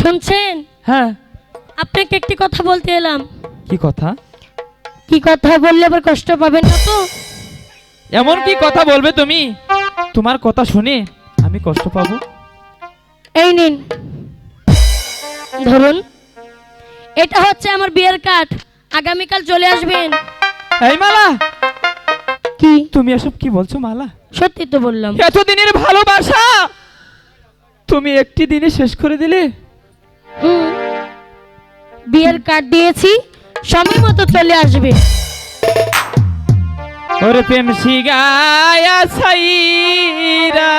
শুনছেন? হ্যাঁ। আপনাকে একটি কথা বলতে এলাম। কি কথা? কি কথা বললে আবার কষ্ট পাবেন না তো? এমন কি কথা বলবে তুমি? তোমার কথা শুনে আমি কষ্ট পাবো? এই নিন। ধরুন এটা হচ্ছে আমার বিয়ের কার্ড। আগামীকাল চলে আসবেন। এই মালা! কি? তুমি এসব কি বলছো মালা? সত্যি তো বললাম। এতদিনের ভালোবাসা! তুমি একটি দিনে শেষ করে দিলে। বিয়ের কার্ড দিয়েছি। সময় মতো চলে আসবে। ওরে প্রেম শিগায়া সাইরা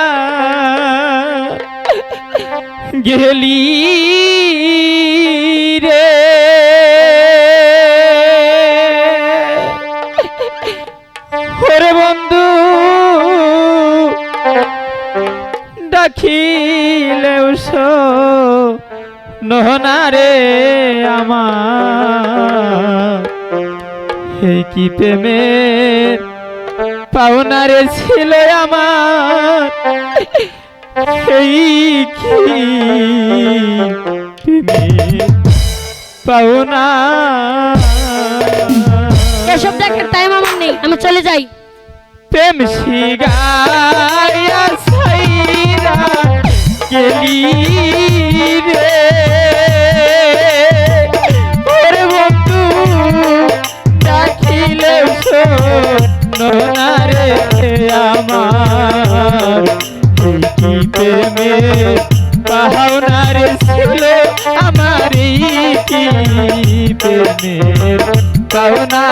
গেলি রে। ওরে বন্ধু ডাকিলে নহনা রে আমার। এই কি প্রেমের পাওনারে ছিল আমার। এই কি পাওনা। এসব দেখার টাইম আমার নেই আমি চলে যাই। প্রেম শিগায়া সাইরা গেলি রে। ওরে বন্ধু ডাকিলে না আমার। কি ছিল আমার কি প্রেমের পাওনা।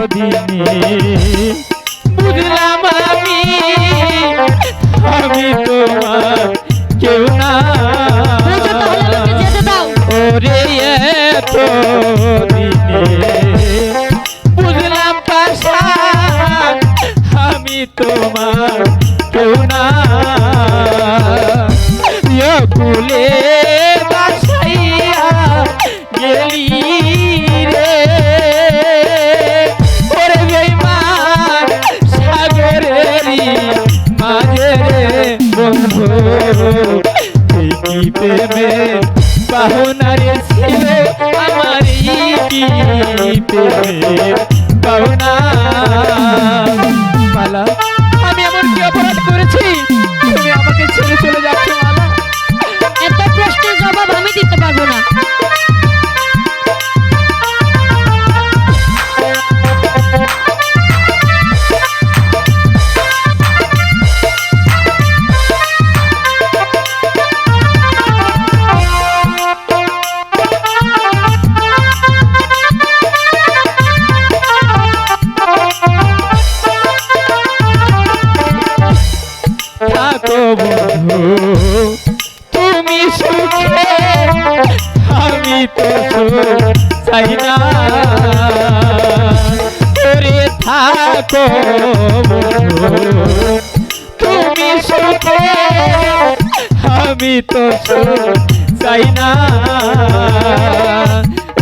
এতদিনে বুঝলাম আমি আমি তোমার কেউ না। ওরে এতদিনে। বুঝলাম পাশা আমি তোমার কেউ না। কুলে সাগরেরই মাঝে বন্ধু কি প্রেমে পাহুনারে ছিল আমার কি প্রেমে। থাকো বন্ধু, তুমি সুখে, আমি তো চাই না। করে থাকো বন্ধু, তুমি সুখে, আমি তো চাই না।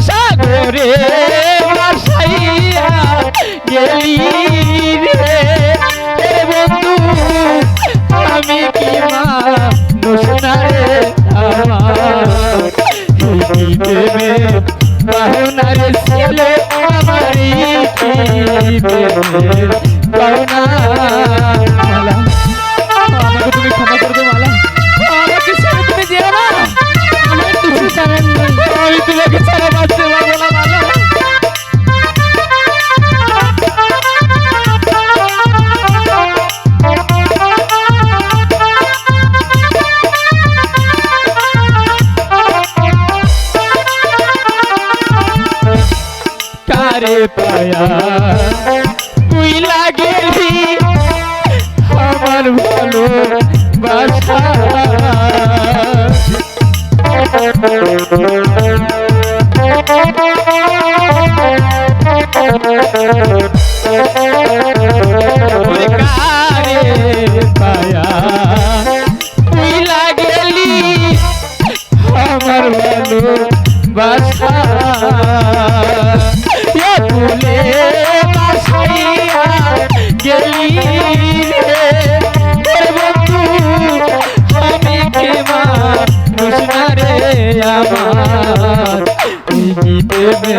সাগরে Thank you. আমার পায়া। তুই লাগেলি আমার ভালো বাসা আমার এই গীতে মে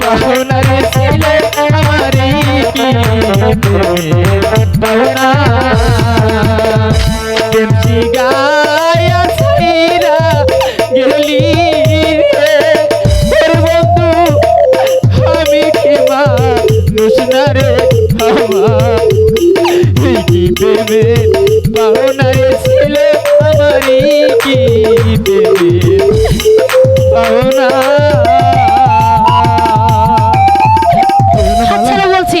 পাহুনা রে ছিলে আমার গীতে মে পাহুনা দেবসি গায়া সাইরা গেলি রে বন্ধু আমি কে মানুষ না রে আমার এই কি প্রেমে পাওনা রে ছিলে আমারই কি ছেড়ে বলছি।